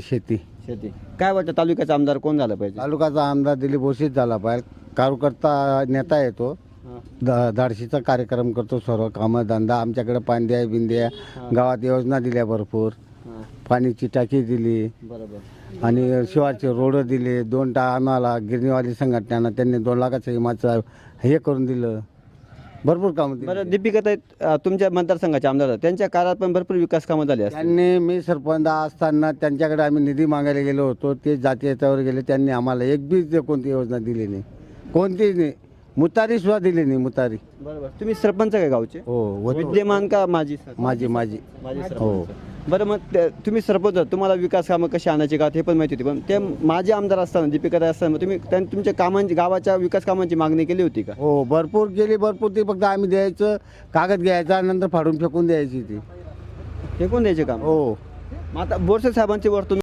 शेती. शेती. काय वाटतं तालुक्याचा आमदार कोण झालं पाहिजे? तालुक्याचा आमदार दिलीप भोशीच झाला पाहिजे. कार्यकर्ता नेता येतो. द धाडशीचा कार्यक्रम करतो सर्व कामं धंदा. आमच्याकडे पांद्या बिंद्या गावात योजना दिल्या भरपूर. हां. पाणीची टाकी दिली. बरोबर. आणि शिवारचे रोड दिले. दोन टा आम्हाला गिरणीवाली संघटनेनं त्यांनी दोन लाखाचं विमाचं हे करून दिलं. भरपूर कामं दिली बरं दीपिकाताई अं, तुमच्या मतदारसंघाचे आमदार. त्यांच्या काळात पण भरपूर विकास कामं झाली असतील. त्यांनी मी सरपंच असताना त्यांच्याकडे आम्ही निधी मागायला गेलो होतो. ते जाती याच्यावर गेले. त्यांनी आम्हाला एक बी ते कोणती योजना दिली नाही. कोणतीच नाही. मुतारी सुद्धा दिली नाही मुतारी. बरोबर. तुम्ही सरपंच काय गावचे? हो. विद्यमान का माझी? माझी माझी माझी हो. सरपंच. बरं मग ते- तुम्ही सरपंच आहात, तुम्हाला विकास कामं कशी आणायची का? हे पण माहिती होती. पण ते माझे आमदार असताना दीपिकाताई असताना मग तुम्ही त्यां- तुमच्या कामांची गावाच्या विकास कामांची मागणी केली होती का? हो भरपूर गेली भरपूर ती फक्त आम्ही द्यायचं कागद घ्यायचा नंतर फाडून फेकून द्यायची ती. फेकून द्यायचे काम? हो. मग आता बोरसे साहेबांची तुम्ही